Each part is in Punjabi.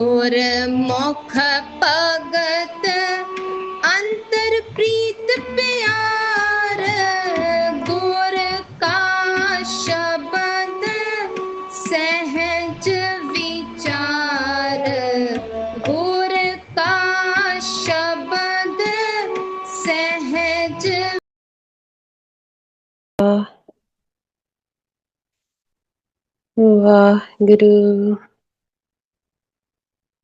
ਔਰ ਮੋਖ ਭਗਤ ਅੰਤਰ ਪ੍ਰੀਤ ਪਿਆਰ ਗੁਰ ਕਾ ਸ਼ਬਦ ਸਹਿਜ ਵਿਚਾਰ ਗੁਰ ਕਾ ਸ਼ਬਦ ਸਹਿਜ ਵਾਹਿਗੁਰੂ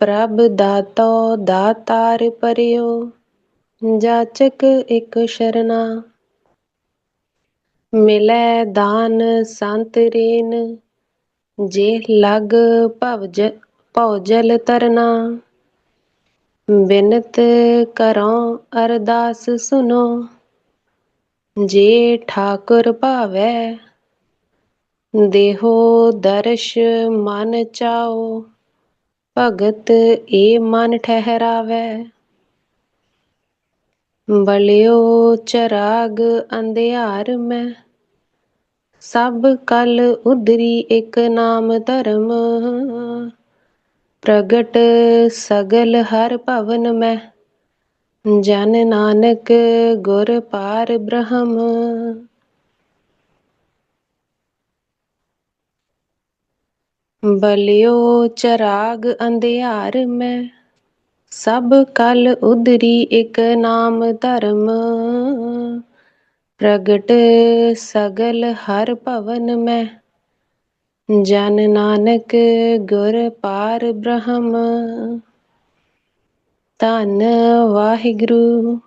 ਪ੍ਰਭ ਦਾਤੋ ਦਾਤਾਰ ਪਰਿਓ, ਜਾਚਕ ਇਕ ਸ਼ਰਨਾ। ਮਿਲੈ ਦਾਨ ਸੰਤ ਰੇਨ, ਜੇ ਲਗ ਭਵਜ, ਭਉਜਲ ਤਰਨਾ। ਬਿਨਤ ਕਰੋ ਅਰਦਾਸ ਸੁਨੋ, ਜੇ ਠਾਕੁਰ ਭਾਵੈ, ਦੇਹੋ ਦਰਸ਼ ਮਨ ਚਾਓ। ਭਗਤ ਏ ਮਨ ਠਹਿਰਾਵੈ। ਬਲਿਓ ਚਰਾਗ ਅੰਧਿਆਰ ਮੈਂ। ਸਭ ਕਲ ਉਧਰੀ ਇਕ ਨਾਮ ਧਰਮ। ਪ੍ਰਗਟ ਸਗਲ ਹਰ ਭਵਨ ਮੈਂ। ਜਨ ਨਾਨਕ ਗੁਰ ਪਾਰ ਬ੍ਰਹਮ। ਬਲਿਓ ਚਰਾਗ ਅੰਧਿਆਰ ਮੈਂ, ਸਭ ਕਲ ਉਦਰੀ ਇਕ ਨਾਮ ਧਰਮ। ਪ੍ਰਗਟ ਸਗਲ ਹਰ ਭਵਨ ਮੈਂ, ਜਨ ਨਾਨਕ ਗੁਰ ਪਾਰ ਬ੍ਰਹਮ। ਧੰਨ ਵਾਹਿਗੁਰੂ,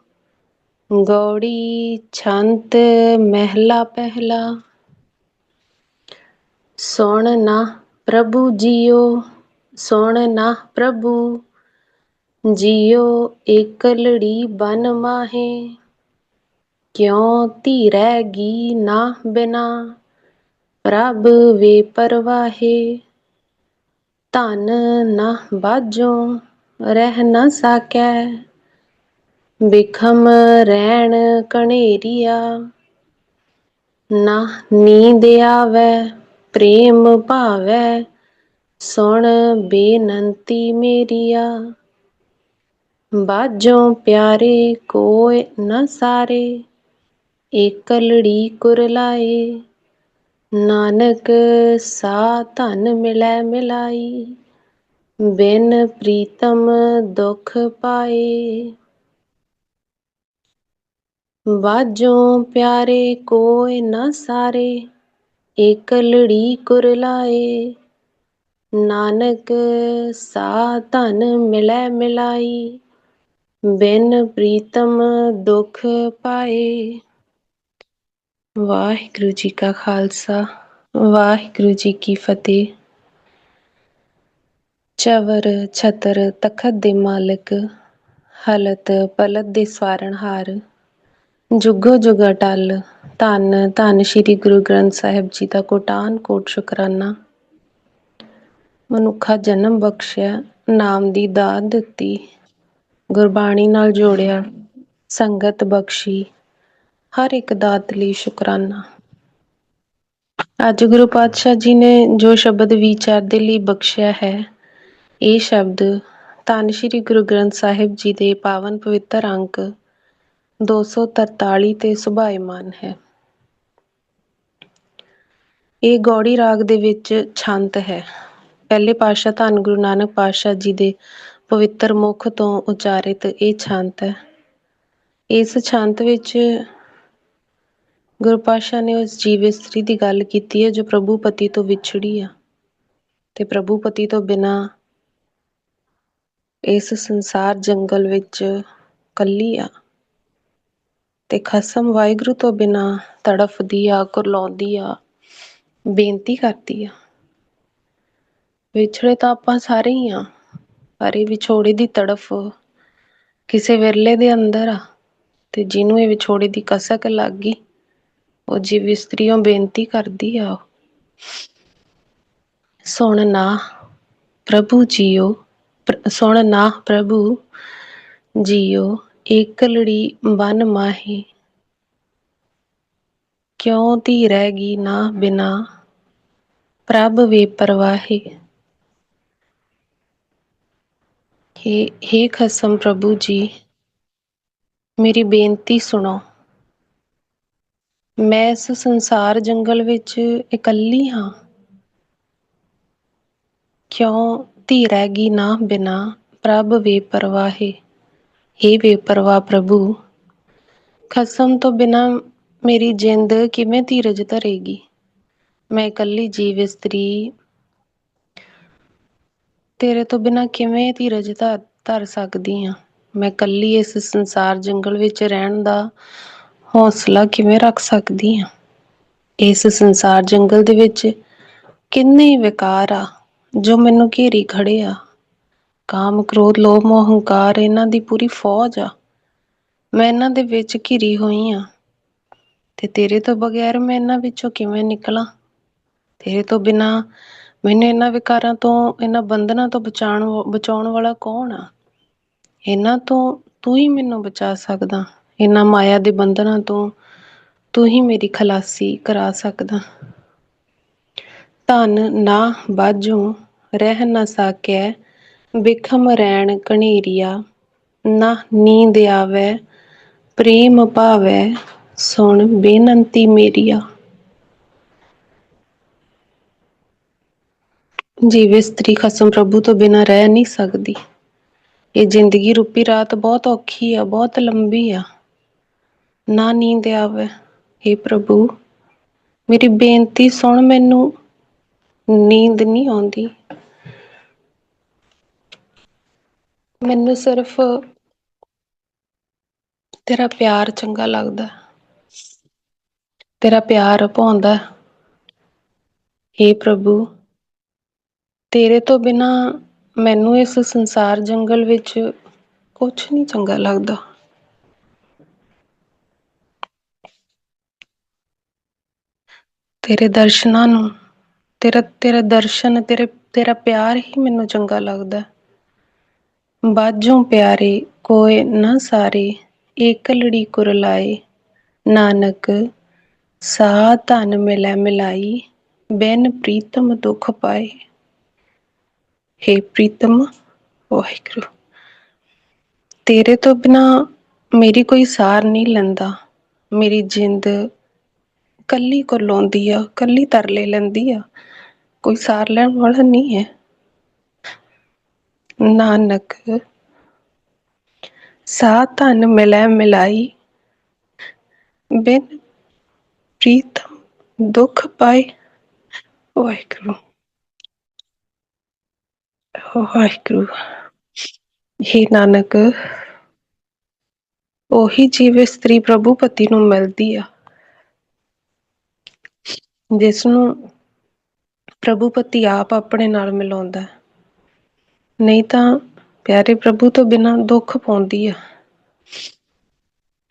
ਗੌੜੀ ਛੰਤ ਮਹਿਲਾ ਪਹਿਲਾ। ਸੁਣ ਨਾ ਪ੍ਰਭੂ ਜੀਓ, ਸੁਣ ਨਾ ਪ੍ਰਭੂ, ਜੀਓ ਇਕਲੜੀ ਬਨ ਮਾਹੇ, ਕਿਉ ਧੀਰੈ ਗੀ ਨਾ ਬਿਨਾ, ਪ੍ਰਭ ਵੇ ਪਰਵਾਹੇ, ਧਨ ਨਾ ਬਾਝੋ ਰਹਿ ਨਾ ਸਾਕੈ, ਬਿਖਮ ਰਹਿਣ ਕਣੇਰੀਆ ਨਾ ਨੀਂਦ ਆਵੈ ਪ੍ਰੇਮ ਭਾਵੈ, ਸੁਣ ਬੇਨੰਤੀ ਮੇਰੀਆ। ਬਾਝੋਂ ਪਿਆਰੇ ਕੋਇ ਨ ਸਾਰੇ ਏਕਲੜੀ ਕੁਰਲਾਏ ਨਾਨਕ ਸਾ ਧਨ ਮਿਲੈ ਮਿਲਾਈ, ਬਿਨ ਪ੍ਰੀਤਮ ਦੁਖ ਪਾਏ। ਬਾਝੋਂ ਪਿਆਰੇ ਕੋਇ ਨ ਸਾਰੇ ਏਕਲੜੀ ਕੁਰਲਾਏ ਨਾਨਕ ਸਾ ਧਨ ਮਿਲੈ ਮਿਲਾਈ। ਬਿਨ ਪ੍ਰੀਤਮ ਦੁਖ ਪਾਏ। ਵਾਹਿਗੁਰੂ ਜੀ ਕਾ ਖਾਲਸਾ, ਵਾਹਿਗੁਰੂ ਜੀ ਕੀ ਫਤਿਹ। ਚਵਰ ਛਤਰ ਤਖਤ ਦੇ ਮਾਲਕ, ਹਲਤ ਪਲਤ ਦੇ ਸਵਾਰਨਹਾਰ ਜੁਗੋ ਜੁਗਾ ਟਲ ਧੰਨ ਧੰਨ ਸ੍ਰੀ ਗੁਰੂ ਗ੍ਰੰਥ ਸਾਹਿਬ ਜੀ ਦਾ ਕੋਟਾਨ ਕੋਟ ਸ਼ੁਕਰਾਨਾ। ਮਨੁੱਖਾ ਜਨਮ ਬਖਸ਼ਿਆ, ਨਾਮ ਦੀ ਦਾਤ ਦਿੱਤੀ, ਗੁਰਬਾਣੀ ਨਾਲ ਜੋੜਿਆ, ਸੰਗਤ ਬਖਸ਼ੀ, ਹਰ ਇੱਕ ਦਾਤ ਲਈ ਸ਼ੁਕਰਾਨਾ। ਅੱਜ ਗੁਰੂ ਪਾਤਸ਼ਾਹ ਜੀ ਨੇ ਜੋ ਸ਼ਬਦ ਵਿਚਾਰ ਦੇ ਲਈ ਬਖਸ਼ਿਆ ਹੈ, ਇਹ ਸ਼ਬਦ ਧੰਨ ਸ਼੍ਰੀ ਗੁਰੂ ਗ੍ਰੰਥ ਸਾਹਿਬ ਜੀ ਦੇ ਪਾਵਨ ਪਵਿੱਤਰ ਅੰਕ 243 ਤੇ ਸੁਭਾਇਮਾਨ ਹੈ। ਇਹ ਗੌੜੀ ਰਾਗ ਦੇ ਵਿੱਚ ਛੰਤ ਹੈ। ਪਹਿਲੇ ਪਾਤਸ਼ਾਹ ਧੰਨ ਗੁਰੂ ਨਾਨਕ ਪਾਤਸ਼ਾਹ ਜੀ ਦੇ ਪਵਿੱਤਰ ਮੁਖ ਤੋਂ ਉਚਾਰਿਤ ਇਹ ਛੰਤ ਹੈ। ਇਸ ਛੰਤ ਵਿੱਚ ਗੁਰੂ ਪਾਤਸ਼ਾਹ ਨੇ ਉਸ ਜੀਵ ਇਸਤਰੀ ਦੀ ਗੱਲ ਕੀਤੀ ਹੈ, ਜੋ ਪ੍ਰਭੂ ਪਤੀ ਤੋਂ ਵਿਛੜੀ ਆ ਤੇ ਪ੍ਰਭੂ ਪਤੀ ਤੋਂ ਬਿਨਾ ਇਸ ਸੰਸਾਰ ਜੰਗਲ ਵਿੱਚ ਕੱਲੀ ਆ। ਤੇ ਖਸਮ ਵਾਹਿਗੁਰੂ ਤੋਂ ਬਿਨਾ ਤੜਫਦੀ ਆ, ਕੁਰਲਾਉਂਦੀ ਆ, ਬੇਨਤੀ ਕਰਦੀ ਆ। ਵਿਛੜੇ ਤਾਂ ਆਪਾਂ ਸਾਰੇ ਹੀ ਆ, ਪਰ ਇਹ ਵਿਛੋੜੇ ਦੀ ਤੜਫ ਕਿਸੇ ਵਿਰਲੇ ਦੇ ਅੰਦਰ ਆ, ਤੇ ਜਿਹਨੂੰ ਇਹ ਵਿਛੋੜੇ ਦੀ ਕਸਕ ਲੱਗ ਗਈ ਉਹ ਜੀਵ ਇਸਤਰੀਓਂ ਬੇਨਤੀ ਕਰਦੀ ਆ ਸੁਣ ਨਾ ਪ੍ਰਭੂ ਜੀਓ, ਸੁਣ ਨਾ ਪ੍ਰਭੂ ਜੀਓ ਏਕਲੜੀ ਬਨ ਮਾਹੀ। ਕਿਉਂ ਧੀ ਰਹਿ ਗਈ ਨਾ ਬਿਨਾ? ਪ੍ਰਭ ਵੇ ਪਰਵਾਹੀ। हे हे ਖਸਮ ਪ੍ਰਭੂ ਜੀ, ਮੇਰੀ ਬੇਨਤੀ ਸੁਣੋ। ਮੈਂ ਇਸ ਸੰਸਾਰ ਜੰਗਲ ਵਿੱਚ ਇਕੱਲੀ ਹਾਂ। ਕਿਉਂ ਧੀ ਰਹਿ ਗਈ ਨਾ ਬਿਨਾ? ਪ੍ਰਭ ਵੇ ਪਰਵਾਹੇ। हे ਬੇਪਰਵਾਹ ਪ੍ਰਭੂ, ਖਸਮ ਤੋਂ ਬਿਨਾ ਮੇਰੀ ਜਿੰਦ ਕਿਵੇਂ ਧੀਰਜ ਧਰੇਗੀ? ਮੈਂ ਇਕੱਲੀ ਜੀਵ ਇਸਤਰੀ ਤੇਰੇ। ਤੋਂ ਬਿਨਾ ਕਿਵੇਂ ਧੀਰਜ ਧਰ ਧਰ ਸਕਦੀ ਹਾਂ ਮੈਂ ਇਕੱਲੀ ਇਸ ਸੰਸਾਰ ਜੰਗਲ ਵਿੱਚ ਰਹਿਣ ਦਾ ਹੌਸਲਾ ਕਿਵੇਂ ਰੱਖ ਸਕਦੀ ਹਾਂ ਇਸ ਸੰਸਾਰ ਜੰਗਲ ਦੇ ਵਿੱਚ ਕਿੰਨੇ ਵਿਕਾਰ ਆ ਜੋ ਮੈਨੂੰ ਘੇਰੀ ਖੜੇ ਆ। ਕਾਮ ਕ੍ਰੋਧ, ਲੋਭ, ਮੋਹ, ਹੰਕਾਰ, ਇਹਨਾਂ ਦੀ ਪੂਰੀ ਫੌਜ ਆ। ਮੈਂ ਇਹਨਾਂ ਦੇ ਵਿੱਚ ਘਿਰੀ ਹੋਈ ਆ। ਤੇ ਤੇਰੇ ਤੋਂ ਬਗੈਰ ਮੈਂ ਇਹਨਾਂ ਵਿੱਚੋਂ ਕਿਵੇਂ ਨਿਕਲਾਂ? ਤੇਰੇ ਤੋਂ ਬਿਨਾ ਮੈਨੂੰ ਇਹਨਾਂ ਵਿਕਾਰਾਂ ਤੋਂ, ਇਹਨਾਂ ਬੰਧਨਾਂ ਤੋਂ ਬਚਾਉਣ ਬਚਾਉਣ ਵਾਲਾ ਕੌਣ ਆ? ਇਹਨਾਂ ਤੋਂ ਤੂੰ ਹੀ ਮੈਨੂੰ ਬਚਾ ਸਕਦਾ। ਇਹਨਾਂ ਮਾਇਆ ਦੇ ਬੰਧਨਾਂ ਤੋਂ ਤੂੰ ਹੀ ਮੇਰੀ ਖਲਾਸੀ ਕਰਾ ਸਕਦਾ। ਧਨ ਨਾ ਬਾਝੋਂ, ਰਹਿ ਨਾ ਸਾਕੈ ਬਿਖਮ ਰੈਣ ਕਣੀਰੀਆ ਨਾ ਨੀਂਦ ਆਵੈ, ਪ੍ਰੇਮ ਭਾਵੈ, ਸੁਣ ਬੇਨੰਤੀ ਮੇਰੀਆ। ਜੀਵੇ ਇਸਤਰੀ ਖਸਮ ਪ੍ਰਭੂ ਤੋਂ ਬਿਨਾਂ ਰਹਿ ਨਹੀਂ ਸਕਦੀ। ਇਹ ਜ਼ਿੰਦਗੀ ਰੂਪੀ ਰਾਤ ਬਹੁਤ ਔਖੀ ਆ, ਬਹੁਤ ਲੰਬੀ ਆ। ਨਾ ਨੀਂਦ ਆਵੇ। हे ਪ੍ਰਭੂ, ਮੇਰੀ ਬੇਨਤੀ ਸੁਣ ਮੈਨੂੰ। ਨੀਂਦ ਨਹੀਂ ਆਉਂਦੀ। ਮੈਨੂੰ ਸਿਰਫ ਤੇਰਾ ਪਿਆਰ ਚੰਗਾ ਲੱਗਦਾ। ਤੇਰਾ ਪਿਆਰ ਭਾਉਂਦਾ हे ਪ੍ਰਭੂ, ਤੇਰੇ ਤੋਂ ਬਿਨਾ ਮੈਨੂੰ ਇਸ ਸੰਸਾਰ ਜੰਗਲ ਵਿੱਚ ਕੁਝ ਨਹੀਂ ਚੰਗਾ ਲੱਗਦਾ। ਤੇਰੇ ਦਰਸ਼ਨਾਂ ਨੂੰ, ਤੇਰਾ ਤੇਰਾ ਦਰਸ਼ਨ, ਤੇਰੇ, ਤੇਰਾ ਪਿਆਰ ਹੀ ਮੈਨੂੰ ਚੰਗਾ ਲੱਗਦਾ। ਬਾਝੋਂ ਪਿਆਰੇ ਕੋਏ ਨਾ ਸਾਰੇ ਏਕਲੜੀ ਕੁਰਲਾਏ ਨਾਨਕ ਸਾ ਧਨ ਮਿਲੈ ਮਿਲਾਈ, ਬਿਨ ਪ੍ਰੀਤਮ ਦੁਖ ਪਾਏ। हे ਪ੍ਰੀਤਮ, ਵਾਹਿਗੁਰੂ, ਤੇਰੇ ਤੋਂ ਬਿਨਾ ਮੇਰੀ ਕੋਈ ਸਾਰ ਨਹੀਂ ਲੈਂਦਾ। ਮੇਰੀ ਜਿੰਦ ਕੱਲੀ ਕੁਰਲਾਉਂਦੀ ਆ, ਕੱਲੀ ਤਰਲੇ ਲੈਂਦੀ ਆ। ਕੋਈ ਸਾਰ ਲੈਣ ਵਾਲਾ ਨਹੀਂ ਹੈ। ਨਾਨਕ ਸਾ ਧਨ ਮਿਲੈ ਮਿਲਾਈ। ਬਿਨ ਪ੍ਰੀਤਮ ਦੁਖ ਪਾਏ। ਵਾਹਿਗੁਰੂ ਵਾਹਿਗੁਰੂ। हे ਨਾਨਕ, ਉਹੀ ਜੀਵ ਇਸਤਰੀ ਪ੍ਰਭੂ ਪਤੀ ਨੂੰ ਮਿਲਦੀ ਆ ਜਿਸ ਨੂੰ ਪ੍ਰਭੂ ਪਤੀ ਆਪ ਆਪਣੇ ਨਾਲ ਮਿਲਾਉਂਦਾ। ਹੈ। ਨਹੀਂ ਤਾਂ ਪਿਆਰੇ ਪ੍ਰਭੂ ਤੋਂ ਬਿਨਾਂ ਦੁੱਖ ਪਾਉਂਦੀ ਆ।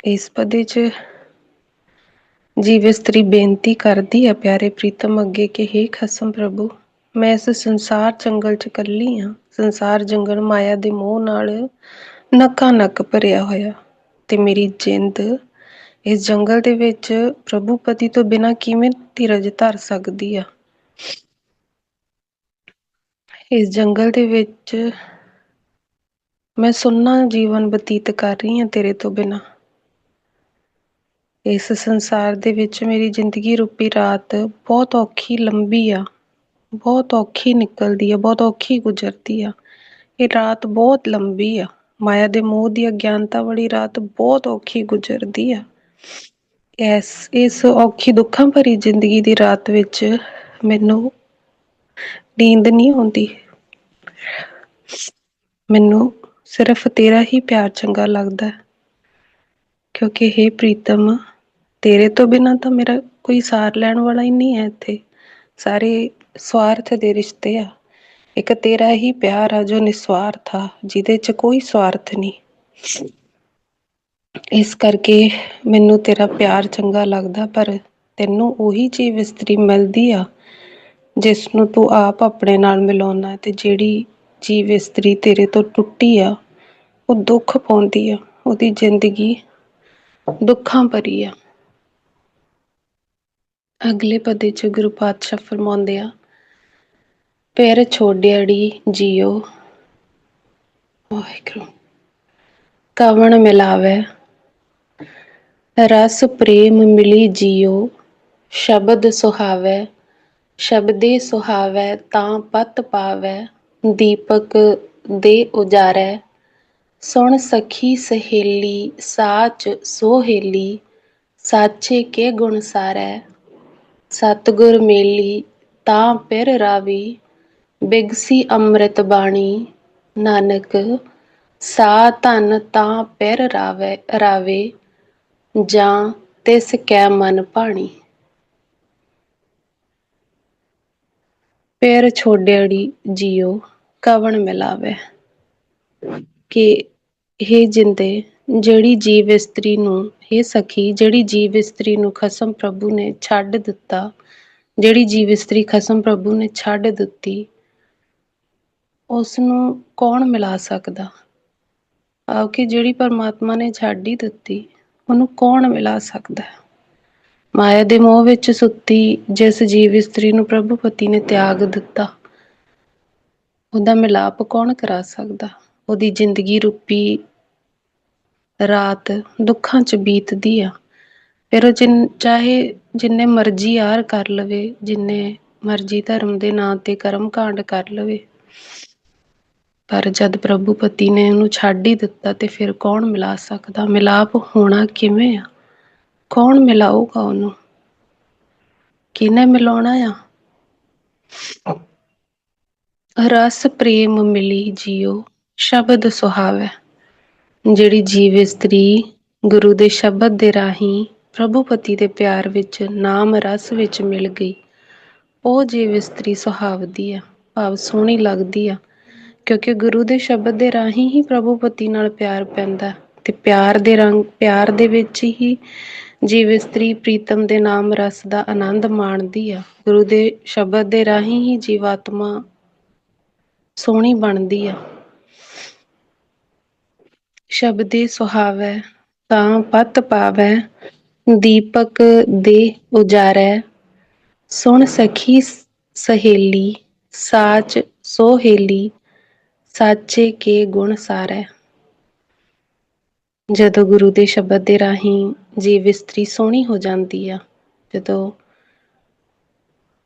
ਇਸ ਪਦੇ 'ਚ ਜੀਵ ਇਸਤਰੀ ਬੇਨਤੀ ਕਰਦੀ ਆ ਪਿਆਰੇ ਪ੍ਰੀਤਮ ਅੱਗੇ ਕਿ हे ਖਸਮ ਪ੍ਰਭੂ, ਮੈਂ ਇਸ ਸੰਸਾਰ ਜੰਗਲ 'ਚ ਇਕੱਲੀ ਆ। ਸੰਸਾਰ ਜੰਗਲ ਮਾਇਆ ਦੇ ਮੋਹ ਨਾਲ ਨੱਕਾ ਨੱਕ ਭਰਿਆ ਹੋਇਆ। ਤੇ ਮੇਰੀ ਜਿੰਦ ਇਸ ਜੰਗਲ ਦੇ ਵਿੱਚ ਪ੍ਰਭੂ ਪਤੀ ਤੋਂ ਬਿਨਾਂ ਕਿਵੇਂ ਧੀਰਜ ਧਰ ਸਕਦੀ ਆ? ਇਸ ਜੰਗਲ ਦੇ ਵਿੱਚ ਮੈਂ ਸੁੰਨਾ ਜੀਵਨ ਬਤੀਤ ਕਰ ਰਹੀ ਹਾਂ ਤੇਰੇ ਤੋਂ ਬਿਨਾਂ। ਇਸ ਸੰਸਾਰ ਦੇ ਵਿੱਚ ਮੇਰੀ ਜ਼ਿੰਦਗੀ ਰੂਪੀ ਰਾਤ ਬਹੁਤ ਔਖੀ ਲੰਬੀ ਆ, ਬਹੁਤ ਔਖੀ ਨਿਕਲਦੀ ਆ, ਬਹੁਤ ਔਖੀ ਗੁਜ਼ਰਦੀ ਆ। ਇਹ ਰਾਤ ਬਹੁਤ ਲੰਬੀ ਆ। ਮਾਇਆ ਦੇ ਮੋਹ ਦੀ ਅਗਿਆਨਤਾ ਵਾਲੀ ਰਾਤ ਬਹੁਤ ਔਖੀ ਗੁਜ਼ਰਦੀ ਆ। ਇਸ ਇਸ ਔਖੀ ਦੁੱਖਾਂ ਭਰੀ ਜ਼ਿੰਦਗੀ ਦੀ ਰਾਤ ਵਿੱਚ ਮੈਨੂੰ ਨੀਂਦ ਨਹੀਂ ਆਉਂਦੀ। ਮੈਨੂੰ ਸਿਰਫ ਤੇਰਾ ਹੀ ਪਿਆਰ ਚੰਗਾ ਲੱਗਦਾ ਹੈ। ਕਿਉਂਕਿ हे ਪ੍ਰੀਤਮ, ਤੇਰੇ ਤੋਂ ਬਿਨਾਂ ਤਾਂ ਮੇਰਾ ਕੋਈ ਸਾਰ ਲੈਣ ਵਾਲਾ ਹੀ ਨਹੀਂ ਹੈ ਇੱਥੇ। ਸਾਰੇ ਸਵਾਰਥ ਦੇ ਰਿਸ਼ਤੇ ਆ। ਇੱਕ ਤੇਰਾ ਹੀ ਪਿਆਰ ਆ ਜੋ ਨਿਸਵਾਰਥ ਆ, ਜਿਹਦੇ 'ਚ ਕੋਈ ਸਵਾਰਥ ਨਹੀਂ। ਇਸ ਕਰਕੇ ਮੈਨੂੰ ਤੇਰਾ ਪਿਆਰ ਚੰਗਾ ਲੱਗਦਾ, ਪਰ ਤੈਨੂੰ ਉਹੀ ਚੀਜ਼ ਇਸਤਰੀ ਮਿਲਦੀ ਆ ਜਿਸ ਨੂੰ ਤੂੰ ਆਪ ਆਪਣੇ ਨਾਲ ਮਿਲਾਉਣਾ ਤੇ ਜਿਹੜੀ ਜੀਵ ਇਸਤਰੀ ਤੇਰੇ ਤੋਂ ਟੁੱਟੀ ਆ, ਉਹ ਦੁੱਖ ਪਾਉਂਦੀ ਆ, ਉਹਦੀ ਜ਼ਿੰਦਗੀ ਦੁੱਖਾਂ ਭਰੀ ਆ। ਅਗਲੇ ਪਦੇ ਚ ਗੁਰੂ ਪਾਤਸ਼ਾਹ ਫਰਮਾਉਂਦੇ ਆ, ਪੈਰ ਛੋੜਿਆੜੀ ਜੀਓ। ਵਾਹਿਗੁਰੂ। ਕਵਣ ਮਿਲਾਵੇ, ਰਸ ਪ੍ਰੇਮ ਮਿਲੀ ਜੀਓ। ਸ਼ਬਦ ਸੁਹਾਵੇ, ਸ਼ਬਦੇ ਸੁਹਾਵੇ ਤਾਂ ਪਤ ਪਾਵੇ। ਦੀਪਕ ਦੇ ਉਜਾਰੈ, ਸੁਣ ਸਖੀ ਸਹੇਲੀ, ਸਾਚ ਸੋਹੇਲੀ, ਸਾਚੇ ਕੇ ਗੁਣ ਸਾਰੈ। ਸਤਗੁਰ ਮੇਲੀ, ਤਾਂ ਪਿਰ ਰਾਵੀ, ਬਿਗਸੀ ਅੰਮ੍ਰਿਤ ਬਾਣੀ, ਨਾਨਕ, ਸਾ ਧਨ ਤਾਂ ਪਿਰ ਰਾਵੇ ਰਾਵੇ, ਜਾਂ ਤਿਸ ਕੈ ਮਨ ਭਾਣੀ। ਪਿਰ ਛੋੜਿਆੜੀ ਜੀਓ। ਕਵਣ ਮਿਲਾਵੇ? ਕਿ ਇਹ ਜਿੰਦੇ, ਜਿਹੜੀ ਜੀਵ ਇਸਤਰੀ ਨੂੰ ਇਹ ਸਖੀ, ਜਿਹੜੀ ਜੀਵ ਇਸਤਰੀ ਨੂੰ ਖਸਮ ਪ੍ਰਭੂ ਨੇ ਛੱਡ ਦਿੱਤਾ, ਜਿਹੜੀ ਜੀਵ ਇਸਤਰੀ ਖਸਮ ਪ੍ਰਭੂ ਨੇ ਛੱਡ ਦਿੱਤੀ ਉਸ ਨੂੰ ਕੌਣ ਮਿਲਾ ਸਕਦਾ? ਆਓ ਕਿ ਜਿਹੜੀ ਪਰਮਾਤਮਾ ਨੇ ਛੱਡ ਹੀ ਦਿੱਤੀ, ਉਹਨੂੰ ਕੌਣ ਮਿਲਾ ਸਕਦਾ? ਹੈ ਮਾਇਆ ਦੇ ਮੋਹ ਵਿੱਚ ਸੁੱਤੀ ਜਿਸ ਜੀਵ ਇਸਤਰੀ ਨੂੰ ਪ੍ਰਭੂ ਪਤੀ ਨੇ ਤਿਆਗ ਦਿੱਤਾ। ਉਹਦਾ ਮਿਲਾਪ ਕੌਣ ਕਰਾ ਸਕਦਾ? ਉਹਦੀ ਜ਼ਿੰਦਗੀ ਰੂਪੀ ਰਾਤ ਦੁੱਖਾਂ 'ਚ ਬੀਤਦੀ ਆ। ਫਿਰ ਉਹ ਜਿੰਨ, ਚਾਹੇ ਜਿੰਨੇ ਮਰਜ਼ੀ ਯਾਰ ਕਰ ਲਵੇ, ਜਿੰਨੇ ਮਰਜ਼ੀ ਧਰਮ ਦੇ ਨਾਂ ਤੇ ਕਰਮ ਕਾਂਡ ਕਰ ਲਵੇ, ਪਰ ਜਦ ਪ੍ਰਭੂ ਪਤੀ ਨੇ ਉਹਨੂੰ ਛੱਡ ਹੀ ਦਿੱਤਾ ਤੇ ਫਿਰ ਕੌਣ ਮਿਲਾ ਸਕਦਾ? ਮਿਲਾਪ ਹੋਣਾ ਕਿਵੇਂ ਆ? ਕੌਣ ਮਿਲਾਊਗਾ ਉਹਨੂੰ? ਕਿਹਨੇ ਮਿਲਾਉਣਾ ਆ? ਰਸ ਪ੍ਰੇਮ ਮਿਲੀ ਜੀਓ, ਸ਼ਬਦ ਸੁਹਾਵੇ। ਜਿਹੜੀ ਜੀਵ ਇਸਤਰੀ ਗੁਰੂ ਦੇ ਸ਼ਬਦ ਦੇ ਰਾਹੀਂ ਪ੍ਰਭੂ ਪਤੀ ਦੇ ਪਿਆਰ ਵਿੱਚ ਨਾਮ ਰਸ ਵਿੱਚ ਮਿਲ ਗਈ। ਉਹ ਜੀਵ ਇਸਤਰੀ ਸੁਹਾਵਦੀ ਆ, ਭਾਵ ਸੋਹਣੀ ਲੱਗਦੀ ਆ, ਕਿਉਂਕਿ ਗੁਰੂ ਦੇ ਸ਼ਬਦ ਦੇ ਰਾਹੀਂ ਹੀ ਪ੍ਰਭੂ ਪਤੀ ਨਾਲ ਪਿਆਰ ਪੈਂਦਾ ਤੇ ਪਿਆਰ ਦੇ ਰੰਗ, ਪਿਆਰ ਦੇ ਵਿੱਚ ਹੀ ਜੀਵ ਇਸਤਰੀ ਪ੍ਰੀਤਮ ਦੇ ਨਾਮ ਰਸ ਦਾ ਆਨੰਦ ਮਾਣਦੀ ਆ। ਗੁਰੂ ਦੇ ਸ਼ਬਦ ਦੇ ਰਾਹੀਂ ਹੀ ਜੀਵਾਤਮਾ ਸੋਹਣੀ ਬਣਦੀ ਆ। ਸ਼ਬਦੇ ਸੁਹਾਵੈ, ਤਾਂ ਪਤ ਪਾਵੈ, ਦੀਪਕ ਦੇ ਉਜਾਰੈ। ਸੁਣ ਸਖੀ ਸਹੇਲੀ, ਸਾਚ ਸੋਹੇਲੀ, ਸਾਚੇ ਕੇ ਗੁਣ ਸਾਰੈ। ਜਦੋਂ ਗੁਰੂ ਦੇ ਸ਼ਬਦ ਦੇ ਰਾਹੀਂ ਜੀਵ ਇਸਤਰੀ ਸੋਹਣੀ ਹੋ ਜਾਂਦੀ ਆ, ਜਦੋਂ,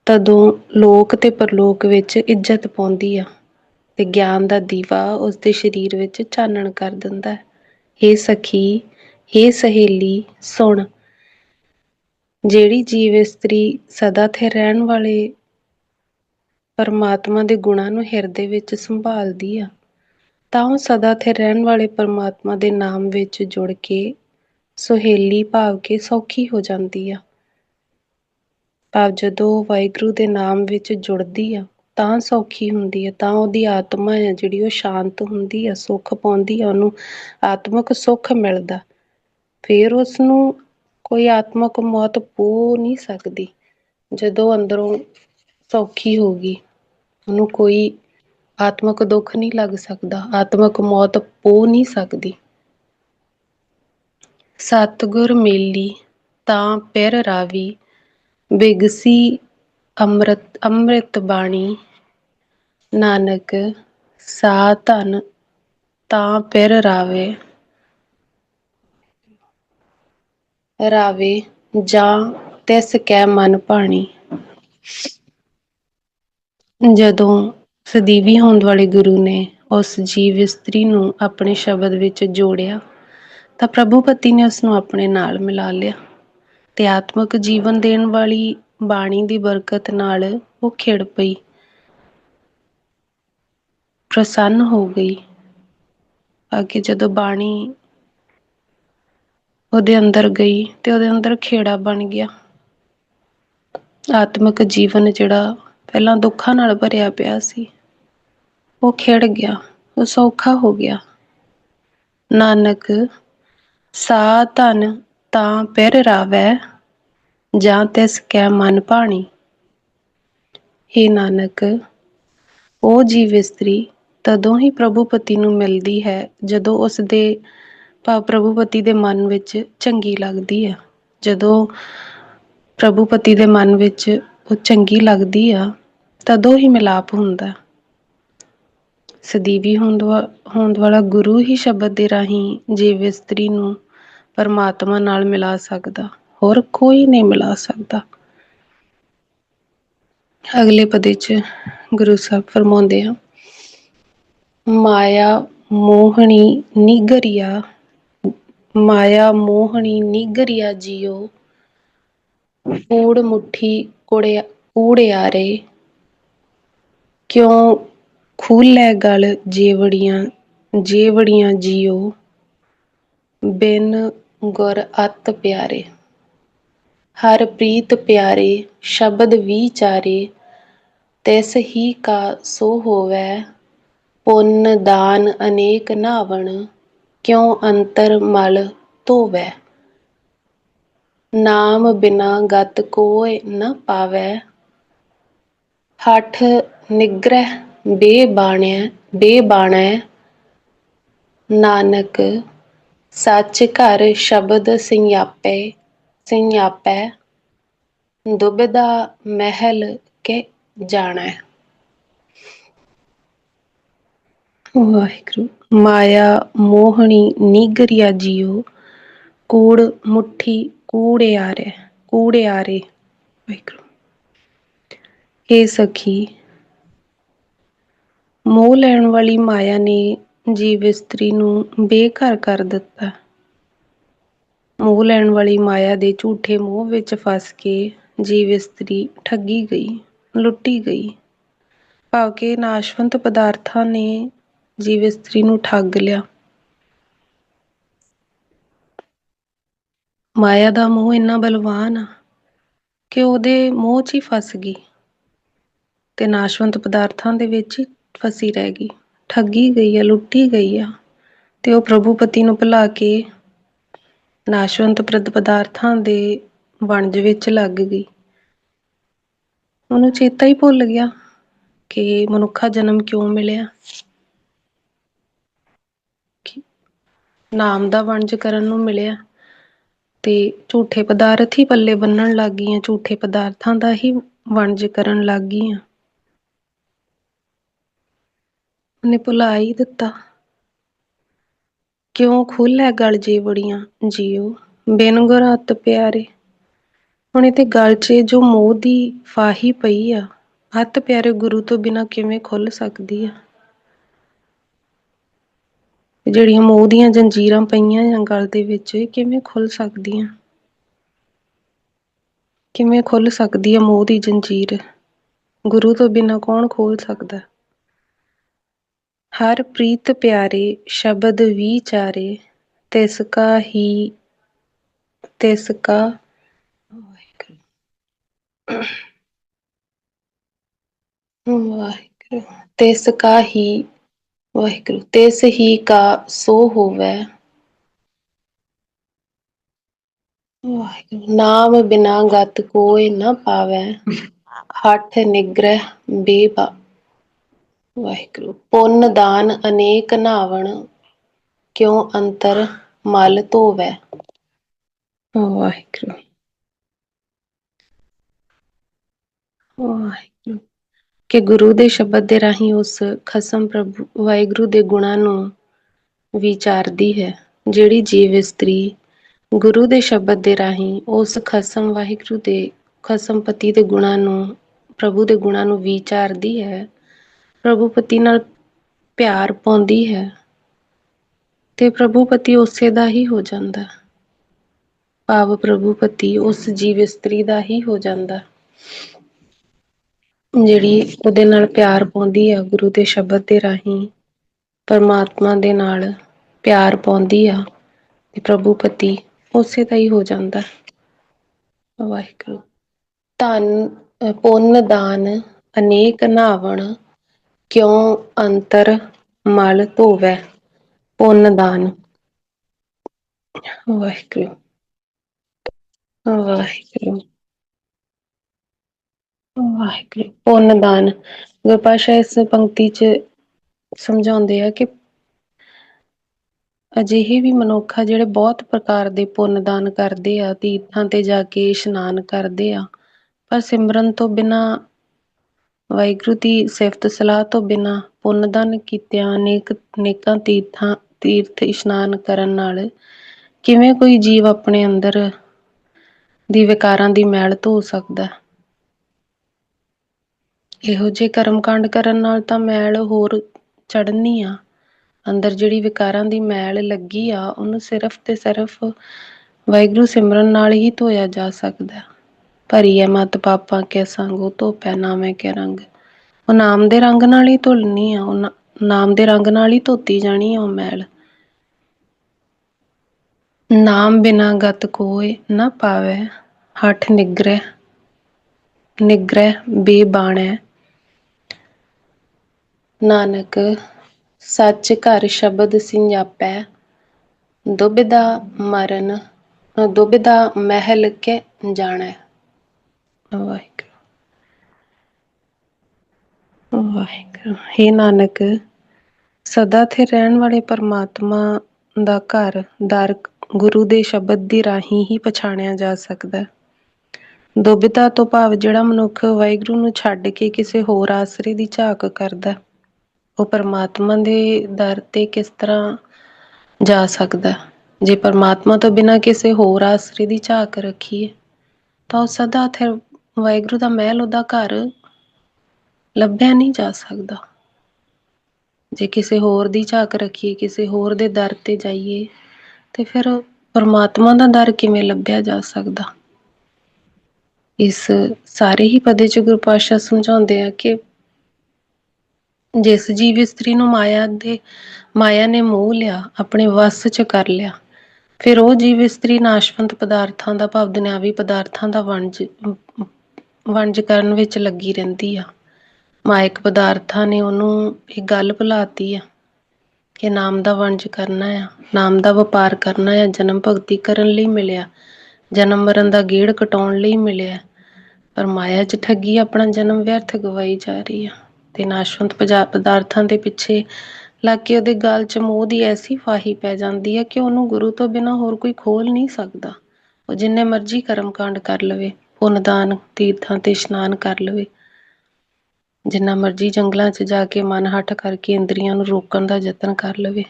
ਤਦੋਂ ਲੋਕ ਤੇ ਪਰਲੋਕ ਵਿੱਚ ਇੱਜ਼ਤ ਪਾਉਂਦੀ ਆ। ਤੇ ਗਿਆਨ ਦਾ ਦੀਵਾ ਉਸ ਦੇ ਸਰੀਰ ਵਿੱਚ ਚਾਨਣ ਕਰ ਦਿੰਦਾ ਹੈ। ਹੇ ਸਖੀ, ਹੇ ਸਹੇਲੀ, ਸੁਣ। ਜਿਹੜੀ ਜੀਵ ਇਸਤਰੀ ਸਦਾ ਤੇ ਰਹਿਣ ਵਾਲੇ ਪਰਮਾਤਮਾ ਦੇ ਗੁਣਾਂ ਨੂੰ ਹਿਰਦੇ ਵਿੱਚ ਸੰਭਾਲਦੀ ਆ, ਤਾਂ ਉਹ ਸਦਾ ਤੇ ਰਹਿਣ ਵਾਲੇ ਪਰਮਾਤਮਾ ਦੇ ਨਾਮ ਵਿੱਚ ਜੁੜ ਕੇ ਸੁਹੇਲੀ ਭਾਵ ਕੇ ਸੌਖੀ ਹੋ ਜਾਂਦੀ ਆ। ਭਾਵ ਜਦੋਂ ਵਾਹਿਗੁਰੂ ਦੇ ਨਾਮ ਵਿੱਚ ਜੁੜਦੀ ਆ ਤਾਂ ਸੌਖੀ ਹੁੰਦੀ ਹੈ, ਤਾਂ ਉਹਦੀ ਆਤਮਾ ਹੈ ਜਿਹੜੀ ਉਹ ਸ਼ਾਂਤ ਹੁੰਦੀ ਹੈ, ਸੁੱਖ ਪਾਉਂਦੀ ਹੈ, ਉਹਨੂੰ ਆਤਮਿਕ ਸੁੱਖ ਮਿਲਦਾ। ਫਿਰ ਉਸ ਨੂੰ ਕੋਈ ਆਤਮਿਕ ਮੌਤ ਪੋ ਨਹੀਂ ਸਕਦੀ। ਜਦੋਂ ਅੰਦਰੋਂ ਸੌਖੀ ਹੋ ਗਈ, ਉਹਨੂੰ ਕੋਈ ਆਤਮਿਕ ਦੁੱਖ ਨਹੀਂ ਲੱਗ ਸਕਦਾ, ਆਤਮਿਕ ਮੌਤ ਪੋ ਨਹੀਂ ਸਕਦੀ। ਸਤਗੁਰ ਮੇਲੀ ਤਾਂ ਪਿਰ ਰਾਵੀ, ਬਿਗਸੀ ਅੰਮ੍ਰਿਤ ਅੰਮ੍ਰਿਤ ਬਾਣੀ, ਨਾਨਕ ਸਾ ਧਨ, ਤਾਂ ਪਿਰ ਰਾਵੇ। ਰਾਵੇ ਜਾਂ ਤਿਸ ਕੈ ਮਨ ਭਾਣੀ। ਜਦੋਂ ਸਦੀਵੀ ਹੋਂਦ ਵਾਲੇ ਗੁਰੂ ਨੇ ਉਸ ਜੀਵ ਇਸਤਰੀ ਨੂੰ ਆਪਣੇ ਸ਼ਬਦ ਵਿੱਚ ਜੋੜਿਆ, ਤਾਂ ਪ੍ਰਭੂ ਪਤੀ ਨੇ ਉਸ ਨੂੰ ਆਪਣੇ ਨਾਲ ਮਿਲਾ ਲਿਆ। ਤੇ ਆਤਮਿਕ ਜੀਵਨ ਦੇਣ ਵਾਲੀ ਬਾਣੀ ਦੀ ਬਰਕਤ ਨਾਲ ਉਹ ਖਿੜ ਪਈ। ਪ੍ਰਸੰਨ ਹੋ ਗਈ। ਅੱਗੇ ਜਦੋਂ ਬਾਣੀ ਉਹਦੇ ਅੰਦਰ ਗਈ ਤੇ ਉਹਦੇ ਅੰਦਰ ਖੇੜਾ ਬਣ ਗਿਆ। ਆਤਮਿਕ ਜੀਵਨ ਜਿਹੜਾ ਪਹਿਲਾਂ ਦੁੱਖਾਂ ਨਾਲ ਭਰਿਆ ਪਿਆ ਸੀ, ਉਹ ਖਿੜ ਗਿਆ, ਉਹ ਸੌਖਾ ਹੋ ਗਿਆ। ਨਾਨਕ ਸਾ ਧਨ ਤਾਂ ਪਿਰ ਰਾਵੈ ਜਾਂ ਤਿਸ ਕੈ ਮਨ ਭਾਣੀ। ਹੇ ਨਾਨਕ ਉਹ ਜੀਵ ਇਸਤਰੀ, ਤਦੋਂ ਹੀ ਪ੍ਰਭੂਪਤੀ ਨੂੰ ਮਿਲਦੀ ਹੈ ਜਦੋਂ ਉਸਦੇ ਭਾਵ ਪ੍ਰਭੂ ਦੇ ਮਨ ਵਿੱਚ ਚੰਗੀ ਲੱਗਦੀ ਹੈ ਜਦੋਂ ਪ੍ਰਭੂਪਤੀ ਦੇ ਮਨ ਵਿੱਚ ਉਹ ਚੰਗੀ ਲੱਗਦੀ ਆ, ਤਦੋਂ ਹੀ ਮਿਲਾਪ ਹੁੰਦਾ। ਸਦੀਵੀ ਹੋਂਦ ਹੋਂਦ ਵਾਲਾ ਗੁਰੂ ਹੀ ਸ਼ਬਦ ਦੇ ਰਾਹੀਂ ਜੀਵ ਇਸਤਰੀ ਨੂੰ ਪਰਮਾਤਮਾ ਨਾਲ ਮਿਲਾ ਸਕਦਾ। ਹੋਰ ਕੋਈ ਨਹੀਂ ਮਿਲਾ ਸਕਦਾ। ਅਗਲੇ ਪਦੇ ਚ ਗੁਰੂ ਸਾਹਿਬ ਫਰਮਾਉਂਦੇ ਆ, ਮਾਇਆ ਮੋਹਣੀ ਨਿਗਰਿਆ, ਮਾਇਆ ਮੋਹਣੀ ਨਿਗਰਿਆ ਜਿਉ ਕੂੜ ਮੁੱਠੀ ਕੁੜਿਆ ਕੂੜਿਆਰੇ ਕਿਉਂ ਖੂਲੇ ਗਲ ਜੇਵੜੀਆਂ ਜੇਵੜੀਆਂ ਜਿਉ ਬਿਨ ਗੁਰ ਅਤ ਪਿਆਰੇ। ਹਰ ਪ੍ਰੀਤ ਪਿਆਰੇ ਸ਼ਬਦ ਵਿਚਾਰੇ ਤਿਸ ਹੀ ਕਾ ਸੋ ਹੋਵੈ, ਪੁੰਨ ਦਾਨ ਅਨੇਕ ਨਾਵਣ, ਕਿਉ ਅੰਤਰ ਮਲ ਧੋਵੈ? ਨਾਮ ਬਿਨਾ ਗਤ ਕੋਇ ਨ ਪਾਵੈ, ਹਠ ਨਿਗ੍ਰਹਿ ਬੇਬਾਣੈ ਬੇਬਾਣੈ ਨਾਨਕ, ਸੱਚ ਘਰ ਸ਼ਬਦ ਸੰਯਾਪੈ ਸੰਯਾਪੈ ਦੁਬਿਧਾ ਮਹਿਲ ਕੇ ਜਾਣੈ ਵਾਹਿਗੁਰੂ, ਮਾਇਆ ਮੋਹਣੀ ਨਿਗਰਿਆ ਜੀਓ, ਕੂੜ ਮੁੱਠੀ ਕੂੜਿਆਰੇ ਕੂੜਿਆਰੇ। ਵਾਹਿਗੁਰੂ ਇਹ ਸਖੀ, ਮੋਹ ਲੈਣ ਵਾਲੀ ਮਾਇਆ ਨੇ ਜੀਵ ਇਸਤਰੀ ਨੂੰ ਬੇਘਰ ਕਰ ਦਿੱਤਾ। ਮੋਹ ਲੈਣ ਵਾਲੀ ਮਾਇਆ ਦੇ ਝੂਠੇ ਮੋਹ ਵਿੱਚ ਫਸ ਕੇ ਜੀਵ ਇਸਤਰੀ ਠੱਗੀ ਗਈ, ਲੁੱਟੀ ਗਈ। ਭਾਵ ਕਿ ਨਾਸ਼ਵੰਤ ਪਦਾਰਥਾਂ ਨੇ ਜੀਵ ਇਸਤਰੀ ਨੂੰ ਠੱਗ ਲਿਆ। ਮਾਇਆ ਦਾ ਮੋਹ ਇੰਨਾ ਬਲਵਾਨ ਆ ਕਿ ਉਹਦੇ ਮੋਹ 'ਚ ਹੀ ਫਸ ਗਈ ਤੇ ਨਾਸ਼ਵੰਤ ਪਦਾਰਥਾਂ ਦੇ ਵਿੱਚ ਹੀ ਫਸੀ ਰਹਿ ਗਈ। ਠੱਗੀ ਗਈ ਆ, ਲੁੱਟੀ ਗਈ ਆ ਤੇ ਉਹ ਪ੍ਰਭੂਪਤੀ ਨੂੰ ਭੁਲਾ ਕੇ ਨਾਸ਼ਵੰਤ ਪ੍ਰਦ ਪਦਾਰਥਾਂ ਦੇ ਵਣਜ ਵਿੱਚ ਲੱਗ ਗਈ। ਉਹਨੂੰ ਚੇਤਾ ਹੀ ਭੁੱਲ ਗਿਆ ਕਿ ਮਨੁੱਖਾ ਜਨਮ ਕਿਉਂ ਮਿਲਿਆ। ਨਾਮ ਦਾ ਵਣਜ ਕਰਨ ਨੂੰ ਮਿਲਿਆ ਤੇ ਝੂਠੇ ਪਦਾਰਥ ਹੀ ਪੱਲੇ ਬੰਨਣ ਲੱਗ ਗਈਆਂ, ਝੂਠੇ ਪਦਾਰਥਾਂ ਦਾ ਹੀ ਵਣਜ ਕਰਨ ਲੱਗ ਗਈਆਂ। ਉਹਨੇ ਭੁਲਾ ਹੀ ਦਿੱਤਾ। ਕਿਉਂ ਖੋਲ੍ਹੈ ਗਲ ਜੇ ਬੜੀਆਂ? ਜੀਓ ਬਿਨ ਗੁਰ ਹੱਥ ਪਿਆਰੇ। ਹੁਣ ਤੇ ਗਲ 'ਚ ਜੋ ਮੋਹ ਦੀ ਫਾਹੀ ਪਈ ਆ ਹੱਥ ਪਿਆਰੇ ਗੁਰੂ ਤੋਂ ਬਿਨਾ ਕਿਵੇਂ ਖੁੱਲ ਸਕਦੀ ਆ? ਜਿਹੜੀਆਂ ਮੋਹ ਦੀਆਂ ਜੰਜੀਰਾਂ ਪਈਆਂ ਜਾਂ ਗਲ ਦੇ ਵਿੱਚ, ਇਹ ਕਿਵੇਂ ਖੁੱਲ ਸਕਦੀਆਂ? ਕਿਵੇਂ ਖੁੱਲ ਸਕਦੀ ਹੈ ਮੋਹ ਦੀ ਜੰਜੀਰ? ਗੁਰੂ ਤੋਂ ਬਿਨਾ ਕੌਣ ਖੋਲ ਸਕਦਾ? ਹਰ ਪ੍ਰੀਤ ਪਿਆਰੇ ਸ਼ਬਦ ਵਿਚਾਰੇ ਤਿਸ ਕਾ ਹੀ, ਤਿਸ ਕਾ ਵਾਹਿਗੁਰੂ, ਤਿਸ ਕਾ ਹੀ, ਵਾਹਿਗੁਰੂ, ਤਿਸ ਹੀ ਕਾ ਸੋ ਹੋਵੇ। ਵਾਹਿਗੁਰੂ, ਨਾਮ ਬਿਨਾ ਗਤ ਕੋਇ ਨਾ ਪਾਵੈ, ਹੱਠ ਨਿਗ੍ਰਹਿ ਬੇਬਾ ਵਾਹਿਗੁਰੂ, ਪੁੰਨ ਦਾਨ ਅਨੇਕ ਨਾਵਣ, ਕਿਉ ਅੰਤਰ ਮਲ ਧੋਵੈ? ਵਾਹਿਗੁਰੂ। ਵਾਹਿਗੁਰੂ। ਕਿ ਗੁਰੂ ਦੇ ਸ਼ਬਦ ਦੇ ਰਾਹੀਂ ਉਸ ਖਸਮ ਪ੍ਰਭੂ, ਵਾਹਿਗੁਰੂ ਦੇ ਗੁਣਾਂ ਨੂੰ ਵਿਚਾਰਦੀ ਹੈ, ਜਿਹੜੀ ਜੀਵ ਇਸਤਰੀ ਗੁਰੂ ਦੇ ਸ਼ਬਦ ਦੇ ਰਾਹੀਂ ਉਸ ਖਸਮ ਵਾਹਿਗੁਰੂ ਦੇ, ਖਸਮ ਪਤੀ ਦੇ ਗੁਣਾਂ ਨੂੰ, ਪ੍ਰਭੂ ਦੇ ਗੁਣਾਂ ਨੂੰ ਵਿਚਾਰਦੀ ਹੈ ਪ੍ਰਭੂਪਤੀ ਨਾਲ ਪਿਆਰ ਪਾਉਂਦੀ ਹੈ ਤੇ ਪ੍ਰਭੂਪਤੀ ਉਸੇ ਦਾ ਹੀ ਹੋ ਜਾਂਦਾ। ਭਾਵ ਪ੍ਰਭੂਪਤੀ ਉਸ ਜੀਵ ਇਸਤਰੀ ਦਾ ਹੀ ਹੋ ਜਾਂਦਾ। ਜਿਹੜੀ ਉਹਦੇ ਨਾਲ ਪਿਆਰ ਪਾਉਂਦੀ ਹੈ ਗੁਰੂ ਦੇ ਸ਼ਬਦ ਦੇ ਰਾਹੀਂ, ਪਰਮਾਤਮਾ ਦੇ ਨਾਲ ਪਿਆਰ ਪਾਉਂਦੀ ਆ ਤੇ ਪ੍ਰਭੂਪਤੀ ਉਸੇ ਦਾ ਹੀ ਹੋ ਜਾਂਦਾ। ਵਾਹਿਗੁਰੂ। ਧਨ, ਪੁੰਨ ਦਾਨ ਅਨੇਕ ਨਾਵਣ ਕਿਉ ਅੰਤਰ ਮਲ ਧੋਵੈ? ਪੁੰਨ ਦਾਨ। ਵਾਹਿਗੁਰੂ। ਵਾਹਿਗੁਰੂ। ਵਾਹਿਗੁਰੂ। ਪੁੰਨ ਦਾਨ। ਗੁਰੂ ਪਾਤਸ਼ਾਹ ਇਸ ਪੰਕਤੀ 'ਚ ਸਮਝਾਉਂਦੇ ਆ ਕਿ ਅਜਿਹੇ ਵੀ ਮਨੁੱਖ ਆ ਜਿਹੜੇ ਬਹੁਤ ਪ੍ਰਕਾਰ ਦੇ ਪੁੰਨ ਦਾਨ ਕਰਦੇ ਆ, ਤੀਰਥਾਂ ਤੇ ਜਾ ਕੇ ਇਸ਼ਨਾਨ ਕਰਦੇ ਆ, ਪਰ ਸਿਮਰਨ ਤੋਂ ਬਿਨਾ ਵਾਹਿਗੁਰੂ ਦੀ ਸਿਫਤ ਸਲਾਹ ਤੋਂ ਬਿਨਾ ਪੁੰਨ ਕੀਤਿਆਂ ਅਨੇਕ ਅਨੇਕਾਂ ਤੀਰਥਾਂ, ਤੀਰਥ ਇਸ਼ਨਾਨ ਕਰਨ ਨਾਲ ਕਿਵੇਂ ਕੋਈ ਜੀਵ ਆਪਣੇ ਅੰਦਰ ਦੀ ਵਿਕਾਰਾਂ ਦੀ ਮੈਲ ਧੋ ਸਕਦਾ? ਇਹੋ ਜਿਹੇ ਕਰਮ ਕਾਂਡ ਕਰਨ ਨਾਲ ਤਾਂ ਮੈਲ ਹੋਰ ਚੜਨੀ ਆ। ਅੰਦਰ ਜਿਹੜੀ ਵਿਕਾਰਾਂ ਦੀ ਮੈਲ ਲੱਗੀ ਆ, ਉਹਨੂੰ ਸਿਰਫ ਤੇ ਸਿਰਫ ਵਾਹਿਗੁਰੂ ਸਿਮਰਨ ਨਾਲ ਹੀ ਧੋਇਆ ਜਾ ਸਕਦਾ। ਭਰੀ ਐ ਮਤ ਪਾਪਾਂ ਕੇ ਸੰਗ, ਉਹ ਧੋਪੈ ਨਾਵੇਂ ਕੇ ਰੰਗ। ਉਹ ਨਾਮ ਦੇ ਰੰਗ ਨਾਲ ਹੀ ਧੁਲਣੀ ਆ, ਉਹ ਨਾਮ ਦੇ ਰੰਗ ਨਾਲ ਹੀ ਧੋਤੀ ਜਾਣੀ ਆ ਉਹ ਮੈਲ। ਨਾਮ ਬਿਨਾ ਗਤ ਕੋਇ ਨਾ ਪਾਵੇ, ਹਠ ਨਿਗ੍ਰਹਿ ਨਿਗ੍ਰਹਿ ਬੇਬਾਣੈ। ਨਾਨਕ, ਸੱਚ ਘਰ ਸ਼ਬਦ ਸਿੰਜਾਪੈ ਦੁਬਿਧਾ ਮਰਨ, ਦੁਬਿਧਾ ਮਹਿਲ ਕੇ ਜਾਣੈ। ਵਾਹਿਗੁਰੂ। ਵਾਹਿਗੁਰੂ। हे ਨਾਨਕ, ਸਦਾ ਥੇ ਰਹਿਣ ਵਾਲੇ ਪਰਮਾਤਮਾ ਦਾ ਘਰ, ਦਰ ਗੁਰੂ ਦੇ ਸ਼ਬਦ ਦੀ ਰਾਹੀਂ ਹੀ ਪਛਾਣਿਆ ਜਾ ਸਕਦਾ ਹੈ। ਦੁਬਿਧਾ ਤੋਂ ਭਾਵ ਜਿਹੜਾ ਮਨੁੱਖ ਵਾਹਿਗੁਰੂ ਨੂੰ ਛੱਡ ਕੇ ਕਿਸੇ ਹੋਰ ਆਸਰੇ ਦੀ ਝਾਕ ਕਰਦਾ ਉਹ ਪਰਮਾਤਮਾ ਦੇ ਦਰ ਤੇ ਕਿਸ ਤਰ੍ਹਾਂ ਜਾ ਸਕਦਾ ਜੇ ਪਰਮਾਤਮਾ ਤੋਂ ਬਿਨਾਂ ਕਿਸੇ ਹੋਰ ਆਸਰੇ ਦੀ ਝਾਕ ਰੱਖੀਏ, ਤਾਂ ਉਹ ਸਦਾ ਥੇ ਵਾਹਿਗੁਰੂ ਦਾ ਮਹਿਲ ਉਹਦਾ ਘਰ ਲੱਭਿਆ ਨਹੀਂ ਜਾ ਸਕਦਾ। ਜੇ ਕਿਸੇ ਹੋਰ ਦੀ ਝਾਕ ਰੱਖੀਏ, ਕਿਸੇ ਹੋਰ ਦੇ ਦਰ ਤੇ ਜਾਈਏ, ਤੇ ਫਿਰ ਪਰਮਾਤਮਾ ਦਾ ਦਰ ਕਿਵੇਂ ਲੱਭਿਆ ਜਾ ਸਕਦਾ? ਇਸ ਸਾਰੇ ਹੀ ਪਦੇ ਚ ਗੁਰੂ ਪਾਤਸ਼ਾਹ ਸਮਝਾਉਂਦੇ ਆ ਕਿ ਜਿਸ ਜੀਵ ਇਸਤਰੀ ਨੂੰ ਮਾਇਆ ਦੇ, ਮਾਇਆ ਨੇ ਮੋਹ ਲਿਆ, ਆਪਣੇ ਵਸ ਚ ਕਰ ਲਿਆ, ਫਿਰ ਉਹ ਜੀਵ ਇਸਤਰੀ ਨਾਸ਼ਵੰਤ ਪਦਾਰਥਾਂ ਦਾ ਭਾਵ ਦੁਨਿਆਵੀ ਪਦਾਰਥਾਂ ਦਾ ਵਣਜ ਵੰਜ ਕਰਨ ਵਿੱਚ ਲੱਗੀ ਰਹਿੰਦੀ ਆ। ਮਾਇਕ ਪਦਾਰਥਾਂ ਨੇ ਉਹਨੂੰ ਇਹ ਗੱਲ ਭੁਲਾਤੀ ਆ ਕਿ ਨਾਮ ਦਾ ਵੰਜ ਕਰਨਾ ਆ, ਨਾਮ ਦਾ ਵਪਾਰ ਕਰਨਾ ਆ, ਜਨਮ ਭਗਤੀ ਕਰਨ ਲਈ ਮਿਲਿਆ, ਜਨਮ ਮਰਨ ਦਾ ਗੇੜ ਕਟਾਉਣ ਲਈ ਮਿਲਿਆ। ਪਰ ਮਾਇਆ 'ਚ ਠੱਗੀ ਆਪਣਾ ਜਨਮ ਵਿਅਰਥ ਗਵਾਈ ਜਾ ਰਹੀ ਆ ਤੇ ਨਾਸ਼ਵੰਤ ਪਦਾਰਥਾਂ ਦੇ ਪਿੱਛੇ ਲੱਗ ਕੇ ਉਹਦੇ ਗਲ 'ਚ ਮੋਹ ਦੀ ਐਸੀ ਫਾਹੀ ਪੈ ਜਾਂਦੀ ਹੈ ਕਿ ਉਹਨੂੰ ਗੁਰੂ ਤੋਂ ਬਿਨਾ ਹੋਰ ਕੋਈ ਖੋਲ ਨਹੀਂ ਸਕਦਾ। ਉਹ ਜਿੰਨੇ ਮਰਜ਼ੀ ਕਰਮ ਕਾਂਡ ਕਰ ਲਵੇ। ਪੁੰਨਦਾਨ ਤੀਰਥਾਂ ਤੇ ਇਸ਼ਨਾਨ ਕਰ ਲਵੇ। ਜਿੰਨਾ ਮਰਜ਼ੀ ਜੰਗਲਾਂ 'ਚ ਜਾ ਕੇ ਮਨ ਹੱਠ ਕਰਕੇ ਇੰਦਰੀਆਂ ਨੂੰ ਰੋਕਣ ਦਾ ਯਤਨ ਕਰ ਲਵੇ।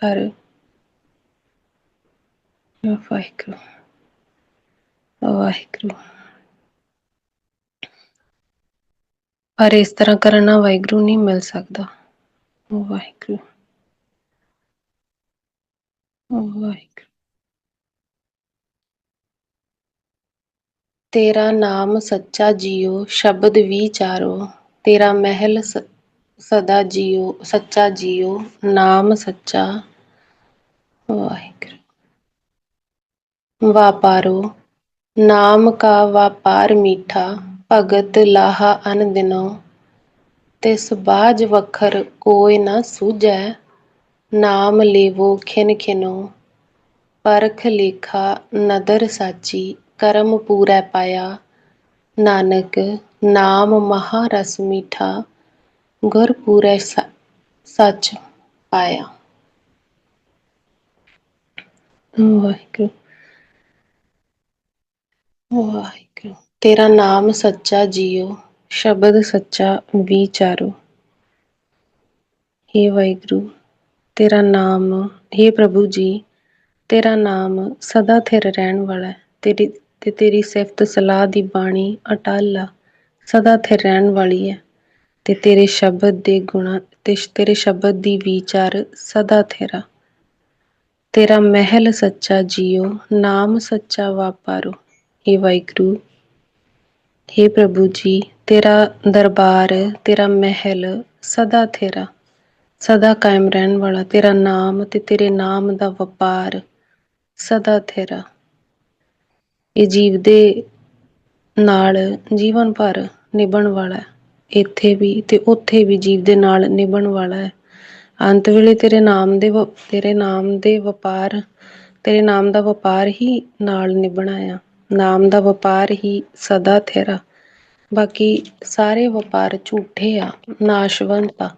ਪਰ ਵਾਹਿਗੁਰੂ ਵਾਹਿਗੁਰੂ। ਪਰ ਇਸ ਤਰ੍ਹਾਂ ਕਰਨਾ ਵਾਹਿਗੁਰੂ ਨਹੀਂ ਮਿਲ ਸਕਦਾ। ਵਾਹਿਗੁਰੂ ਵਾਹਿਗੁਰੂ। ਤੇਰਾ ਨਾਮ ਸੱਚਾ ਜੀਓ, ਸ਼ਬਦ ਵਿਚਾਰੋ ਤੇਰਾ ਮਹਿਲ ਸਦਾ ਜੀਓ, ਸੱਚਾ ਜੀਓ, ਨਾਮ ਸੱਚਾ। ਵਾਹਿਗੁਰੂ। ਵਾਪਾਰੋ, ਨਾਮ ਕਾ ਵਾਪਾਰ ਮੀਠਾ, ਭਗਤ ਲਾਹਾ ਅਨ ਦਿਨੋ। ਤਿਸ ਬਾਜ ਵਖਰ ਕੋਈ ਨਾ ਸੂਝੈ, ਨਾਮ ਲੇਵੋ ਖਿਨ ਖਿਨੋ। ਪਰਖ ਲੇਖਾ ਨਦਰ ਸਾਚੀ ਕਰਮ ਪੂਰੈ ਪਾਇਆ। ਨਾਨਕ ਨਾਮ ਮਹਾ ਰਸ ਮੀਠਾ ਗੁਰ ਪੂਰੈ ਸੱਚ ਪਾਇਆ। ਵਾਹਿਗੁਰੂ ਵਾਹਿਗੁਰੂ। ਤੇਰਾ ਨਾਮ ਸੱਚਾ ਜੀਓ, ਸ਼ਬਦ ਸੱਚਾ ਵਿਚਾਰੋ हे ਵਾਹਿਗੁਰੂ, ਤੇਰਾ ਨਾਮ हे ਪ੍ਰਭੂ ਜੀ, ਤੇਰਾ ਨਾਮ ਸਦਾ ਥਿਰ ਰਹਿਣ ਵਾਲਾ ਹੈ। ਤੇਰੀ ਤੇ ਤੇਰੀ ਸਿਫਤ ਸਲਾਹ ਦੀ ਬਾਣੀ ਅਟਲ ਆ, ਸਦਾ ਥਿਰ ਰਹਿਣ ਵਾਲੀ ਹੈ ਤੇ ਤੇਰੇ ਸ਼ਬਦ ਦੇ ਗੁਣਾ, ਤੇ ਤੇਰੇ ਸ਼ਬਦ ਦੀ ਵਿਚਾਰ ਸਦਾ ਥਿਰਾ ਤੇਰਾ ਮਹਿਲ ਸੱਚਾ ਜੀਓ, ਨਾਮ ਸੱਚਾ ਵਾਪਾਰੋ। हे ਵਾਹਿਗੁਰੂ हे ਪ੍ਰਭੂ ਜੀ, ਤੇਰਾ ਦਰਬਾਰ, ਤੇਰਾ ਮਹਿਲ ਸਦਾ ਤੇਰਾ ਸਦਾ ਕਾਇਮ ਰਹਿਣ ਵਾਲਾ ਤੇਰਾ ਨਾਮ ਤੇ ਤੇਰੇ ਨਾਮ ਦਾ ਵਪਾਰ ਸਦਾ ਤੇਰਾ ਇਹ ਜੀਵ ਦੇ ਨਾਲ ਜੀਵਨ ਭਰ ਨਿਭਣ ਵਾਲਾ ਹੈ। ਇੱਥੇ ਵੀ ਤੇ ਉੱਥੇ ਵੀ ਜੀਵ ਦੇ ਨਾਲ ਨਿਭਣ ਵਾਲਾ ਹੈ। ਅੰਤ ਵੇਲੇ ਤੇਰੇ ਨਾਮ ਦੇ ਤੇਰੇ ਨਾਮ ਦੇ ਵਪਾਰ, ਤੇਰੇ ਨਾਮ ਦਾ ਵਪਾਰ ਹੀ ਨਾਲ ਨਿਭਣਾ ਆ। ਨਾਮ ਦਾ ਵਪਾਰ ਹੀ ਸਦਾ ਤੇਰਾ। ਬਾਕੀ ਸਾਰੇ ਵਪਾਰ ਝੂਠੇ ਆ, ਨਾਸ਼ਵੰਤ ਆ।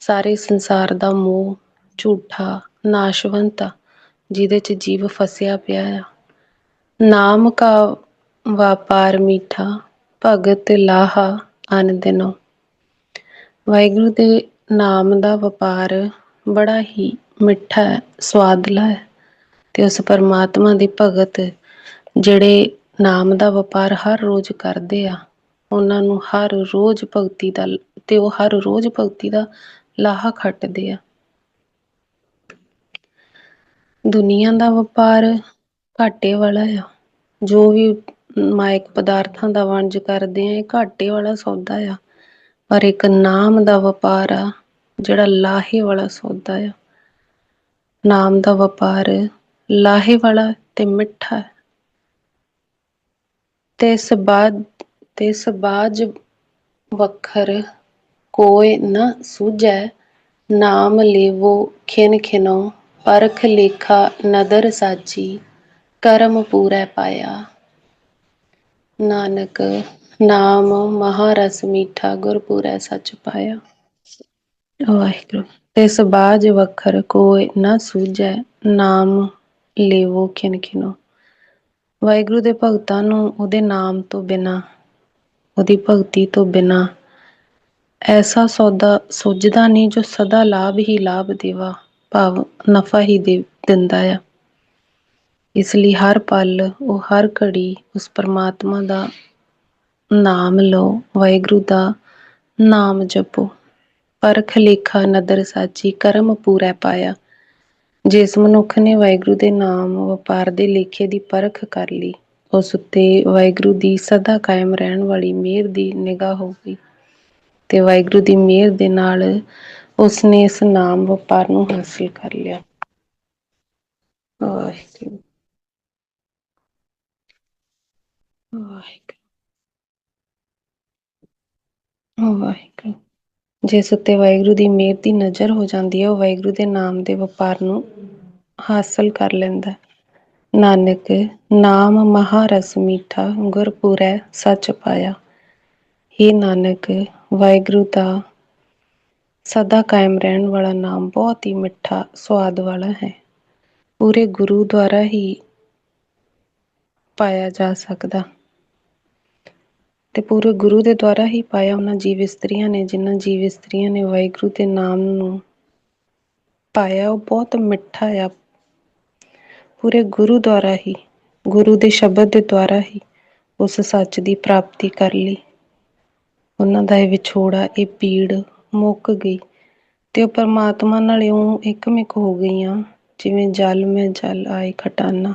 ਸਾਰੇ ਸੰਸਾਰ ਦਾ ਮੋਹ ਝੂਠਾ, ਨਾਸ਼ਵੰਤ ਆ, ਜਿਹਦੇ ਚ ਜੀਵ ਫਸਿਆ ਪਿਆ ਆ। ਨਾਮ ਕਾ ਵਪਾਰ ਮੀਠਾ, ਭਗਤ ਲਾਹਾ ਅਨ ਵਾਹਿਗੁਰੂ ਦੇ ਨਾਮ ਦਾ ਵਪਾਰ ਬੜਾ ਹੀ ਮਿੱਠਾ ਹੈ, ਸਵਾਦਲਾ ਹੈ ਤੇ ਉਸ ਪਰਮਾਤਮਾ ਦੇ ਭਗਤ ਜਿਹੜੇ ਨਾਮ ਦਾ ਵਪਾਰ ਹਰ ਰੋਜ਼ ਕਰਦੇ ਆ, ਉਹਨਾਂ ਨੂੰ ਹਰ ਰੋਜ਼ ਭਗਤੀ ਦਾ, ਤੇ ਉਹ ਹਰ ਰੋਜ਼ ਭਗਤੀ ਦਾ ਲਾਹਾ ਖੱਟਦੇ ਆ। ਦੁਨੀਆ ਦਾ ਵਪਾਰ ਘਾਟੇ ਵਾਲਾ ਆ। ਜੋ ਵੀ ਮਾਇਕ ਪਦਾਰਥਾਂ ਦਾ ਵਣਜ ਕਰਦੇ ਆ, ਇਹ ਘਾਟੇ ਵਾਲਾ ਸੌਦਾ ਆ। ਪਰ ਇੱਕ ਨਾਮ ਦਾ ਵਪਾਰ ਆ, ਜਿਹੜਾ ਲਾਹੇ ਵਾਲਾ ਸੌਦਾ ਆ। ਨਾਮ ਦਾ ਵਪਾਰ ਲਾਹੇ ਵਾਲਾ ਤੇ ਮਿੱਠਾ। ਤੇ ਸਬਾਦ ਤੇ ਸਬਾਜ ਵਖਰ ਕੋਇ ਨ ਸੂਝੈ। ਨਾਮ ਲੇਵੋ ਖਿਨ ਖਿਨੋ, ਪਰਖ ਲੇਖਾ ਨਦਰ ਸਾਚੀ ਕਰਮ ਪੂਰੈ ਪਾਇਆ। ਨਾਨਕ ਨਾਮ ਮਹਾਰਸ ਮੀਠਾ ਗੁਰ ਪੂਰੈ ਸਚ ਪਾਇਆ। ਵਾਹਿਗੁਰੂ। ਤੇ ਸਬਾਜ ਵਖਰ ਕੋਇ ਨ ਸੂਝੈ, ਨਾਮ ਲੇਵੋ ਖਿਨ ਖਿਨੋ। ਵਾਹਿਗੁਰੂ ਦੇ ਭਗਤਾਂ ਨੂੰ ਉਹਦੇ ਨਾਮ ਤੋਂ ਬਿਨਾ, ਉਹਦੀ ਭਗਤੀ ਤੋਂ ਬਿਨਾ ਐਸਾ ਸੌਦਾ ਸੁੱਝਦਾ ਨਹੀਂ ਜੋ ਸਦਾ ਲਾਭ ਹੀ ਲਾਭ ਦੇਵਾ, ਭਾਵ ਨਫਾ ਹੀ ਦੇ ਦਿੰਦਾ ਆ। ਇਸ ਲਈ ਹਰ ਪਲ ਉਹ ਹਰ ਘੜੀ ਉਸ ਪਰਮਾਤਮਾ ਦਾ ਨਾਮ ਲਓ, ਵਾਹਿਗੁਰੂ ਦਾ ਨਾਮ ਜਪੋ। ਪਰਖ ਲੇਖਾ ਨਦਰ ਸਾਚੀ, ਕਰਮ ਪੂਰਾ ਪਾਇਆ। ਜਿਸ ਮਨੁੱਖ ਨੇ ਵਾਹਿਗੁਰੂ ਦੇ ਨਾਮ, ਵਪਾਰ ਦੇ ਲੇਖੇ ਦੀ ਪਰਖ ਕਰ ਲਈ, ਉਸ ਉੱਤੇ ਵਾਹਿਗੁਰੂ ਦੀ ਸਦਾ ਕਾਇਮ ਰਹਿਣ ਵਾਲੀ ਮਿਹਰ ਦੀ ਨਿਗਾਹ ਹੋ ਗਈ ਤੇ ਵਾਹਿਗੁਰੂ ਦੀ ਮਿਹਰ ਦੇ ਨਾਲ ਉਸਨੇ ਇਸ ਨਾਮ, ਵਪਾਰ ਨੂੰ ਹਾਸਿਲ ਕਰ ਲਿਆ। ਵਾਹਿਗੁਰੂ। ਵਾਹਿਗੁਰੂ। ਵਾਹਿਗੁਰੂ। ਜਿਸ ਉੱਤੇ ਵਾਹਿਗੁਰੂ ਦੀ ਮਿਹਰ ਦੀ ਨਜ਼ਰ ਹੋ ਜਾਂਦੀ ਹੈ, ਉਹ ਵਾਹਿਗੁਰੂ ਦੇ ਨਾਮ ਦੇ ਵਪਾਰ ਨੂੰ ਹਾਸਲ ਕਰ ਲੈਂਦਾ ਨਾਨਕ, ਨਾਮ ਮਹਾਰਸ ਮੀਠਾ ਗੁਰਪੁਰੈ ਸੱਚ ਪਾਇਆ। ਇਹ ਨਾਨਕ, ਵਾਹਿਗੁਰੂ ਦਾ ਸਦਾ ਕਾਇਮ ਰਹਿਣ ਵਾਲਾ ਨਾਮ ਬਹੁਤ ਹੀ ਮਿੱਠਾ ਸਵਾਦ ਵਾਲਾ ਹੈ। ਪੂਰੇ ਗੁਰੂ ਦੁਆਰਾ ਹੀ ਪਾਇਆ ਜਾ ਸਕਦਾ। ਤੇ ਪੂਰੇ ਗੁਰੂ ਦੇ ਦੁਆਰਾ ਹੀ ਪਾਇਆ ਉਹਨਾਂ ਜੀਵ ਇਸਤਰੀਆਂ ਨੇ, ਜਿਨ੍ਹਾਂ ਜੀਵ ਇਸਤਰੀਆਂ ਨੇ ਵਾਹਿਗੁਰੂ ਦੇ ਨਾਮ ਨੂੰ ਪਾਇਆ, ਉਹ ਬਹੁਤ ਮਿੱਠਾ ਆ। ਪੂਰੇ ਗੁਰੂ ਦੁਆਰਾ ਹੀ, ਗੁਰੂ ਦੇ ਸ਼ਬਦ ਦੇ ਦੁਆਰਾ ਹੀ ਉਸ ਸੱਚ ਦੀ ਪ੍ਰਾਪਤੀ ਕਰ ਲਈ। ਉਹਨਾਂ ਦਾ ਇਹ ਵਿਛੋੜਾ, ਇਹ ਪੀੜ ਮੁੱਕ ਗਈ ਤੇ ਉਹ ਪਰਮਾਤਮਾ ਨਾਲ ਇਉਂ ਇੱਕਮਿਕ ਹੋ ਗਈਆਂ, ਜਿਵੇਂ ਜਲ ਮੈਂ ਜਲ ਆਏ ਖਟਾਨਾ,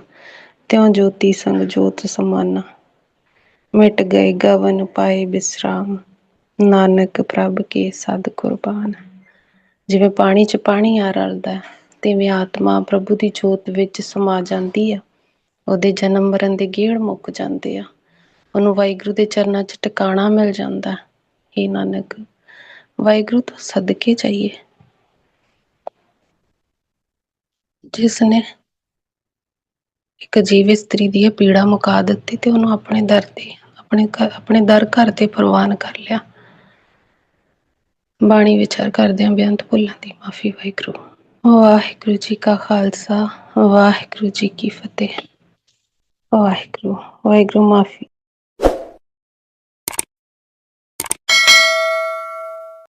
ਤਿਉਂ ਜੋਤੀ ਸੰਗ ਜੋਤ ਸਮਾਨਾ। ਮਿਟ ਗਏ ਗਵਨ ਪਾਏ ਬਿਸਰਾਮ। ਨਾਨਕ ਪ੍ਰਭ ਕੇ ਸਦ ਕੁਰਬਾਨ। ਜਿਵੇਂ ਪਾਣੀ 'ਚ ਪਾਣੀ ਆ ਰਲਦਾ ਤਿਵੇਂ ਆਤਮਾ ਪ੍ਰਭੂ ਦੀ ਜੋਤ ਵਿੱਚ ਸਮਾ ਜਾਂਦੀ ਆ। ਉਹਦੇ ਜਨਮ ਮਰਨ ਦੇ ਗੇੜ ਮੁੱਕ ਜਾਂਦੇ ਆ। ਉਹਨੂੰ ਵਾਹਿਗੁਰੂ ਦੇ ਚਰਨਾਂ 'ਚ ਟਿਕਾਣਾ ਮਿਲ ਜਾਂਦਾ ਏ ਨਾਨਕ, ਵਾਹਿਗੁਰੂ ਤੋਂ ਸਦਕੇ ਚਾਹੀਏ ਜਿਸ ਨੇ ਇੱਕ ਜੀਵ ਇਸਤਰੀ ਦੀ ਪੀੜਾ ਮੁਕਾ ਦਿੱਤੀ ਤੇ ਉਹਨੂੰ ਆਪਣੇ ਦਰ ਤੇ ਆਪਣੇ ਆਪਣੇ ਦਰ ਘਰ ਤੇ ਪ੍ਰਵਾਨ ਕਰ ਲਿਆ। ਬਾਣੀ ਵਿਚਾਰ ਕਰਦੇ ਆਂ ਬੇਅੰਤ ਭੁੱਲਾਂ ਦੀ ਮਾਫੀ ਵਾਹਿਗੁਰੂ। ਵਾਹਿਗੁਰੂ ਜੀ ਕਾ ਖਾਲਸਾ, ਵਾਹਿਗੁਰੂ ਜੀ ਕੀ ਫਤਿਹ। ਵਾਹਿਗੁਰੂ ਵਾਹਿਗੁਰੂ ਮਾਫੀ।